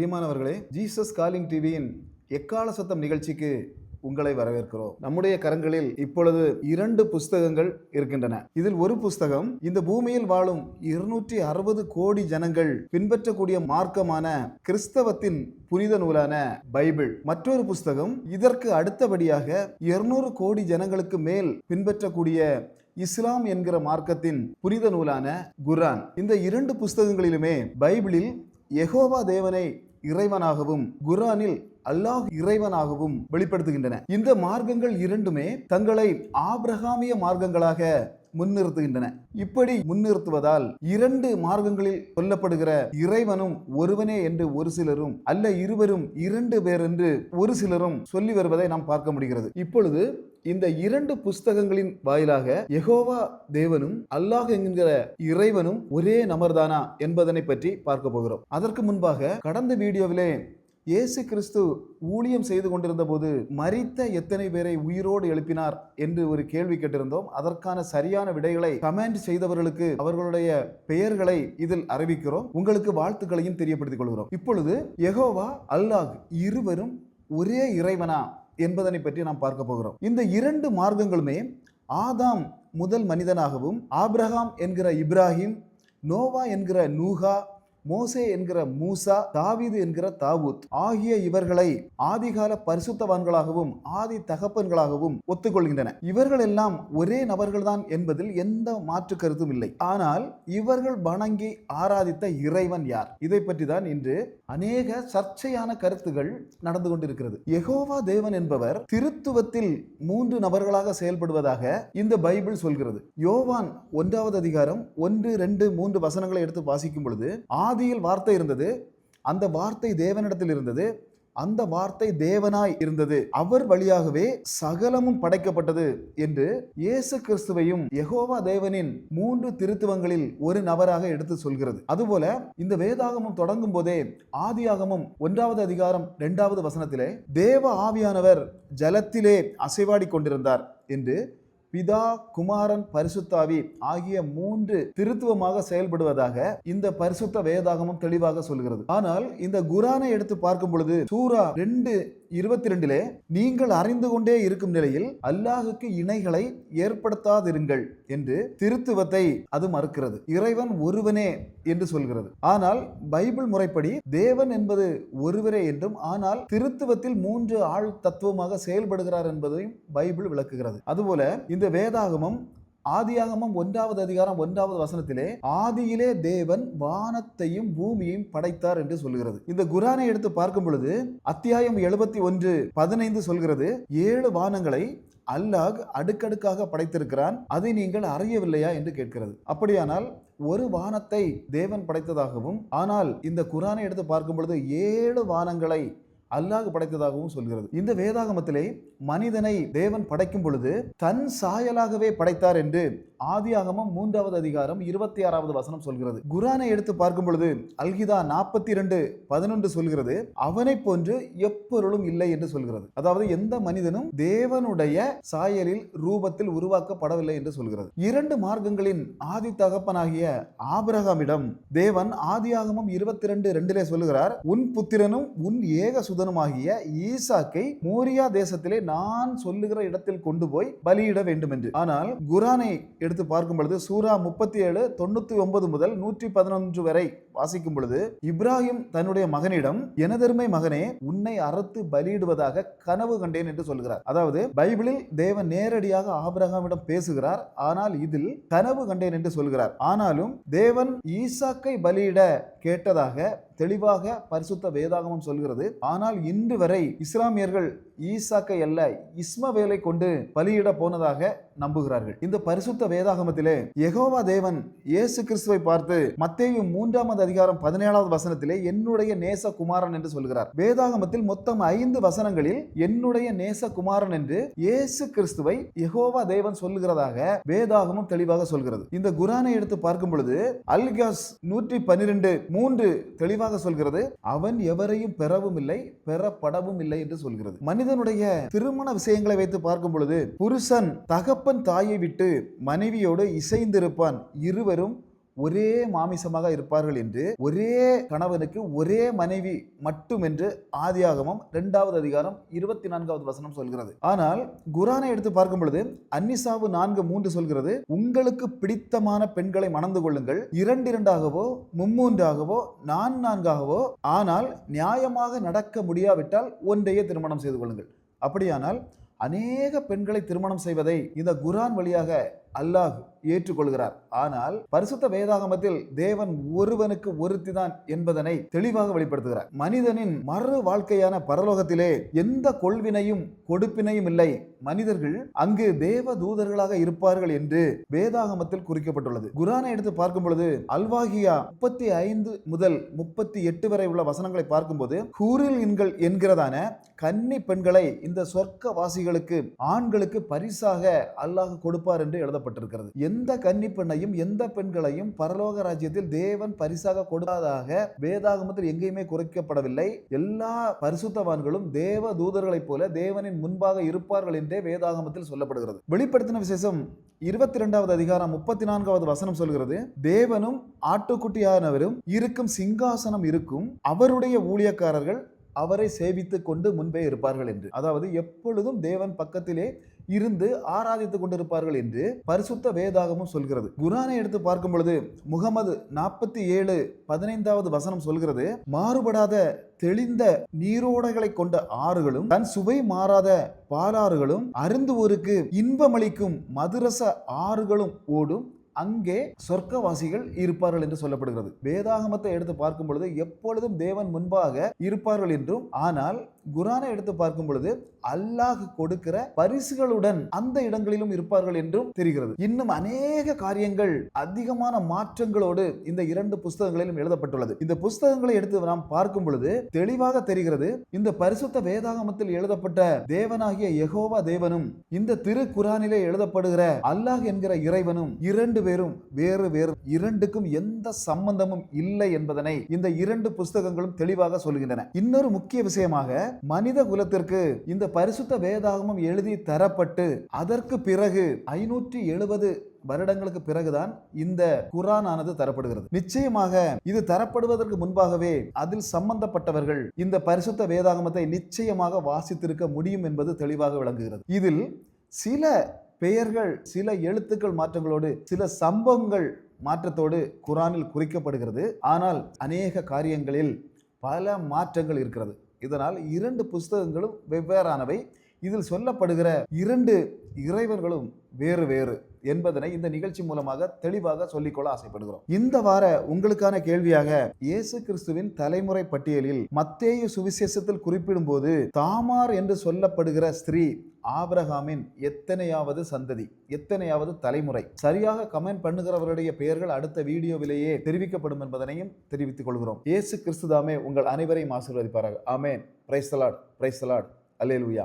பிரியமானவர்களே Jesus calling டிவியின் எக்கால சத்தம் நிகழ்ச்சிக்கு உங்களை வரவேற்கிறோம். நம்முடைய கரங்களில் இப்பொழுது இரண்டு புஸ்தகங்கள் இருக்கின்றன. இதில் ஒரு புஸ்தகம் இந்த பூமியில் வாழும் இருநூற்றி அறுபது கோடி ஜனங்கள் பின்பற்றக்கூடிய மார்க்கமான கிறிஸ்தவத்தின் புனித நூலான பைபிள். மற்றொரு புஸ்தகம் இதற்கு அடுத்தபடியாக இருநூறு கோடி ஜனங்களுக்கு மேல் பின்பற்றக்கூடிய இஸ்லாம் என்கிற மார்க்கத்தின் புனித நூலான குரான் இந்த இரண்டு புஸ்தகங்களிலுமே பைபிளில் எகோவா தேவனை இறைவனாகவும் குரானில் அல்லாஹ் இறைவனாகவும் வெளிப்படுத்துகின்றன. இந்த மார்க்கங்கள் இரண்டுமே தங்களை ஆபிரகாமிய மார்க்கங்களாக முன்னிறுத்துகின்றன. இப்படி முன்னிறுத்துவதால் இரண்டு மார்க்கங்களில் சொல்லப்படுகிற இறைவனும் ஒருவனே என்று ஒரு சிலரும் அல்ல இருவரும் இரண்டு பேர் என்று ஒரு சிலரும் சொல்லி வருவதை நாம் பார்க்க முடிகிறது. இப்பொழுது இந்த இரண்டு புஸ்தகங்களின் வாயிலாக எகோவா தேவனும் அல்லாஹ் என்கிற இறைவனும் ஒரே நபர்தானா என்பதனை பற்றி பார்க்க போகிறோம். அதற்கு முன்பாக கடந்த வீடியோவிலே இயேசு கிறிஸ்து ஊழியம் செய்து கொண்டிருந்த போது மறித்த எத்தனை பேரை உயிரோடு எழுப்பினார் என்று ஒரு கேள்வி கேட்டிருந்தோம். அதற்கான சரியான விடைகளை கமெண்ட் செய்தவர்களுக்கு அவர்களுடைய பெயர்களை இதில் அறிவிக்கிறோம். உங்களுக்கு வாழ்த்துக்களையும் தெரியப்படுத்திக் கொள்கிறோம். இப்பொழுது யெகோவா அல்லாஹ் இருவரும் ஒரே இறைவனா என்பதனை பற்றி நாம் பார்க்க போகிறோம். இந்த இரண்டு மார்க்கங்களுமே ஆதாம் முதல் மனிதனாகவும் ஆப்ரஹாம் என்கிற இப்ராஹிம் நோவா என்கிற நூகா மோசே என்கிற மூசா தாவீது என்கிற தாவூத் ஆகிய இவர்களை ஆதிகால பரிசுத்தவான்களாகவும் ஆதி தகப்பன்களாகவும் ஒத்துக்கொள்கின்றன. இவர்கள் எல்லாம் ஒரே நபர்கள்தான் என்பதில் எந்த மாற்று கருத்தும் இல்லை. ஆனால் இவர்கள் வணங்கி ஆராதித்த இறைவன் யார்? இதை பற்றி தான் இன்று அநேக சர்ச்சையான கருத்துகள் நடந்து கொண்டிருக்கிறது. எகோவா தேவன் என்பவர் திருத்துவத்தில் மூன்று நபர்களாக செயல்படுவதாக இந்த பைபிள் சொல்கிறது. யோவான் ஒன்றாவது அதிகாரம் ஒன்று ரெண்டு மூன்று வசனங்களை எடுத்து வாசிக்கும் பொழுது ஆதியில் வார்த்தை இருந்தது. அந்த வார்த்தை தேவனிடத்தில் இருந்தது. அந்த வார்த்தை தேவனாய் இருந்தது. அவர் வழியாகவே சகலமும் படைக்கப்பட்டது என்று இயேசு கிறிஸ்துவையும் எகோவா தேவனின் மூன்று திருத்துவங்களில் ஒரு நபராக எடுத்து சொல்கிறது. அதுபோல இந்த வேதாகமம் தொடங்கும் போதே ஆதியாகமம் ஒன்றாவது அதிகாரம் இரண்டாவது வசனத்திலே தேவ ஆவியானவர் ஜலத்திலே அசைவாடி கொண்டிருந்தார் என்று பிதா குமாரன் பரிசுத்தாவி ஆகிய மூன்று திருத்துவமாக செயல்படுவதாக இந்த பரிசுத்த வேதாகமம் தெளிவாக சொல்கிறது. ஆனால் இந்த குரானை எடுத்து பார்க்கும் பொழுது சூரா ரெண்டு இருபத்தி ரெண்டிலே நீங்கள் அறிந்து கொண்டே இருக்கும் நிலையில் அல்லாஹுக்கு இணைகளை ஏற்படுத்தாதிருங்கள் என்று திருத்துவத்தை அது மறுக்கிறது. இறைவன் ஒருவனே என்று சொல்கிறது. ஆனால் பைபிள் முறைப்படி தேவன் என்பது ஒருவரே என்றும் ஆனால் திருத்துவத்தில் மூன்று ஆள் தத்துவமாக செயல்படுகிறார் என்பதையும் பைபிள் விளக்குகிறது. அதுபோல இந்த வேதாகமம் ஆதியாகமம் ஒன்றாவது அதிகாரம் ஒன்றாவது வசனத்திலே ஆதியிலே தேவன் வானத்தையும் பூமியையும் படைத்தார் என்று சொல்கிறது. இந்த குரானை எடுத்து பார்க்கும் பொழுது அத்தியாயம் எழுபத்தி ஒன்று பதினைந்து சொல்கிறது ஏழு வானங்களை அல்லாஹ் அடுக்கடுக்காக படைத்திருக்கிறான் அதை நீங்கள் அறியவில்லையா? என்று கேட்கிறது. அப்படியானால் ஒரு வானத்தை தேவன் படைத்ததாகவும் ஆனால் இந்த குரானை எடுத்து பார்க்கும் பொழுது ஏழு வானங்களை அல்லாஹ் படைத்ததாகவும் சொல்கிறது. இந்த வேதாகமத்திலே மனிதனை தேவன் படைக்கும் பொழுது தன் சாயலாகவே படைத்தார் என்று ஆதியாகமம் மூன்றாவது அதிகாரம் இருபத்தி ஆறாவது வசனம் சொல்கிறது. குரானை எடுத்து பார்க்கும் பொழுது அல்கிதா நாற்பத்தி இரண்டு பதினொன்று சொல்கிறது அவனை போன்று எப்பொருளும் இல்லை என்று சொல்கிறது. அதாவது எந்த மனிதனும் தேவனுடைய சாயலில் ரூபத்தில் உருவாக்கப்படவில்லை என்று சொல்கிறது. இரண்டு மார்க்கங்களின் ஆதி தகப்பனாகிய ஆபிரகாமிடம் தேவன் ஆதியாகமம் இருபத்தி ரெண்டு ரெண்டிலே சொல்லுகிறார் உன் புத்திரனும் உன் ஏக சுதனுமாகிய ஈசாக்கை மோரியா தேசத்திலே நான் சொல்லுகிற இடத்தில் கொண்டு போய் பலியிட வேண்டும் என்று ஆனால் குரானை எடுத்து பார்க்கும் பொழுது சூரா முப்பத்தி ஏழு தொண்ணூத்தி ஒன்பது முதல் நூற்றி பதினொன்று வரை வாசிக்கும் பொழுது இப்ராஹிம் தன்னுடைய மகனிடம் எனதருமை மகனே உன்னை அறுத்து பலியிடுவதாக கனவு கண்டேன் என்று சொல்கிறார். அதாவது பைபிளில் தேவன் நேரடியாக ஆபிரகாமிடம் பேசுகிறார் ஆனால் இதில் கனவு கண்டேன் என்று சொல்கிறார். ஆனாலும் தேவன் ஈசாக்கை பலியிட கேட்டதாக தெளிவாக பரிசுத்த வேதாகமம் சொல்கிறது. ஆனால் இன்று வரை இஸ்லாமியர்கள் ஈசாக்கை அல்ல இஸ்மவேலை கொண்டு பலியிட போனதாக நம்புகிறார்கள். இந்த பரிசுத்த வேதாகமத்திலே எகோவா தேவன் இயேசு கிறிஸ்துவை பார்த்து மத்தேயு மூன்றாவது அதிகாரம் பதினேழாவது வசனத்திலே என்னுடைய நேச குமாரன் என்று சொல்கிறார். வேதாகமத்தில் மொத்தம் ஐந்து வசனங்களில் என்னுடைய நேச குமாரன் என்று இயேசு கிறிஸ்துவை எகோவா தேவன் சொல்லுகிறதாக வேதாகமம் தெளிவாக சொல்கிறது. இந்த குரானை எடுத்து பார்க்கும் பொழுது அல்காஸ் நூற்றி பன்னிரெண்டு மூன்று தெளிவாக சொல்கிறது. அவன் எவரையும் பெறவும் இல்லை பெறப்படவும் இல்லை என்று சொல்கிறது. மனித மனிதனுடைய திருமண விஷயங்களை வைத்து பார்க்கும் பொழுது புருஷன் தகப்பன் தாயை விட்டு மனைவியோடு இசைந்திருப்பான். இருவரும் ஒரே மாமிசமாக இருப்பார்கள் என்று ஒரே கணவனுக்கு ஒரே மனைவி மட்டும் என்று ஆதியாகமம் இரண்டாவது அதிகாரம் இருபத்தி நான்காவது வசனம் சொல்கிறது. ஆனால் குரானை எடுத்து பார்க்கும் பொழுது அன்னிசாவு நான்கு மூன்று சொல்கிறது உங்களுக்கு பிடித்தமான பெண்களை மணந்து கொள்ளுங்கள். இரண்டிரண்டாகவோ மும்மூன்றாகவோ நான்கு நான்காகவோ ஆனால் நியாயமாக நடக்க முடியாவிட்டால் ஒன்றையே திருமணம் செய்து கொள்ளுங்கள். அப்படியானால் அநேக பெண்களை திருமணம் செய்வதை இந்த குரான் வழியாக அல்லாஹ் ஏற்றுக்கொள்கிறார். ஆனால் பரிசுத்த வேதாகமத்தில் தேவன் ஒருவனுக்கு ஒருத்தி தான் என்பதனை தெளிவாக வெளிப்படுத்துகிறார். மனிதனின் மறு வாழ்க்கையான பரலோகத்திலே எந்த கொள்வினையும் கொடுப்பினையும் இல்லை. மனிதர்கள் அங்கு தேவ தூதர்களாக இருப்பார்கள் என்று வேதாகமத்தில் குறிக்கப்பட்டுள்ளது. குரானை எடுத்து பார்க்கும் பொழுது அல்வாகியா முப்பத்தி ஐந்து முதல் முப்பத்தி எட்டு வரை உள்ள வசனங்களை பார்க்கும்போது ஹூரில் இன்கள் என்கிறதான கன்னி பெண்களை இந்த சொர்க்க வாசிகளுக்கு ஆண்களுக்கு பரிசாக அல்லாஹ் கொடுப்பார் என்று சொல்லப்பட்டிருக்கிறது எந்த கன்னிப்பெண்ணையும் எந்த பெண்களையும் பரலோக ராஜ்யத்தில் தேவன் பரிசாக கொடுக்காதாக வேதாகமத்தில் எங்கேயுமே குறைக்கப்படவில்லை. எல்லா பரிசுத்தவான்களும் தேவ தூதர்களைப் போல தேவனின் முன்பாக இருப்பார்கள் என்றே வேதாகமத்தில் சொல்லப்படுகிறது. வெளிப்படுத்தின விசேஷம் இருபத்தி ரெண்டாவது அதிகாரம் முப்பத்தி நான்காவது வசனம் சொல்கிறது. தேவனும் ஆட்டுக்குட்டியானவரும் இருக்கும் சிங்காசனம் இருக்கும். அவருடைய ஊழியக்காரர்கள் அவரை சேவித்துக் கொண்டு முன்பே இருப்பார்கள் என்று. அதாவது எப்பொழுதும் தேவன் பக்கத்திலே இருந்து ஆராதித்துக் கொண்டிருப்பார்கள் என்று பரிசுத்த வேதாகமும் சொல்கிறது. குரானை எடுத்து பார்க்கும் பொழுது முகமது நாற்பத்தி ஏழு பதினைந்தாவது வசனம் சொல்கிறது மாறுபடாத தெளிந்த நீரோடைகளை கொண்ட ஆறுகளும் தன் சுவை மாறாத பாலாறுகளும் அருந்துவோருக்கு இன்பமளிக்கும் மதுரச ஆறுகளும் ஓடும் அங்கே சொர்க்கவாசிகள் இருப்பார்கள் என்று சொல்லப்படுகிறது. வேதாகமத்தை எடுத்து பார்க்கும் பொழுது எப்பொழுதும் தேவன் முன்பாக இருப்பார்கள் என்றும் ஆனால் குரானை எடுத்து பார்க்கும் பொழுது அல்லாஹ் கொடுக்கிற பரிசுகளுடன் அந்த இடங்களிலும் இருப்பார்கள் என்றும் தெரிகிறது. இன்னும் அநேக காரியங்கள் அதிகமான மாற்றங்களோடு இந்த இரண்டு புஸ்தகங்களிலும் எழுதப்பட்டுள்ளது. இந்த புஸ்தகங்களை எடுத்து நாம் பார்க்கும் பொழுது தெளிவாக தெரிகிறது இந்த பரிசுத்த வேதாகமத்தில் எழுதப்பட்ட தேவனாகிய யகோவா தேவனும் இந்த திரு குரானிலே எழுதப்படுகிற அல்லாஹ் என்கிற இறைவனும் இரண்டு பேரும் வேறு வேறு இரண்டுக்கும் எந்த சம்பந்தமும் இல்லை என்பதனை இந்த இரண்டு புஸ்தகங்களும் தெளிவாக சொல்கின்றன. இன்னொரு முக்கிய விஷயமாக மனித குலத்திற்கு இந்த பரிசுத்த வேதாகமம் எழுதி தரப்பட்டு அதற்கு பிறகு ஐநூற்றி எழுபது வருடங்களுக்கு பிறகுதான் இந்த குரான் ஆனது தரப்படுகிறது. நிச்சயமாக இது தரப்படுவதற்கு முன்பாகவே அதில் சம்பந்தப்பட்டவர்கள் இந்த பரிசுத்த வேதாகமத்தை நிச்சயமாக வாசித்திருக்க முடியும் என்பது தெளிவாக விளங்குகிறது. இதில் சில பெயர்கள் சில எழுத்துக்கள் மாற்றங்களோடு சில சம்பவங்கள் மாற்றத்தோடு குரானில் குறிக்கப்படுகிறது. ஆனால் அநேக காரியங்களில் பல மாற்றங்கள் இருக்கிறது. இதனால் இரண்டு புஸ்தகங்களும் வெவ்வேறானவை. இதில் சொல்லப்படுகிற இரண்டு இறைவர்களும் வேறு வேறு என்பதனை இந்த நிகழ்ச்சி மூலமாக தெளிவாக சொல்லிக்கொள்ள ஆசைப்படுகிறோம். இந்த வார உங்களுக்கான கேள்வியாக இயேசு கிறிஸ்துவின் தலைமுறை பட்டியலில் மத்தேயு சுவிசேஷத்தில் குறிப்பிடும்போது தாமார் என்று சொல்லப்படுகிற ஸ்திரீ ஆபிரகாமின் எத்தனையாவது சந்ததி எத்தனையாவது தலைமுறை. சரியாக கமெண்ட் பண்ணுகிறவருடைய பெயர்கள் அடுத்த வீடியோவிலேயே தெரிவிக்கப்படும் என்பதனையும் தெரிவித்துக் கொள்கிறோம். இயேசு கிறிஸ்துதாமே உங்கள் அனைவரையும் ஆசீர்வதிப்பார்கள் ஆமேன். பிரைஸ்தலாட் பிரைஸ்தலாட் அல்லேலூயா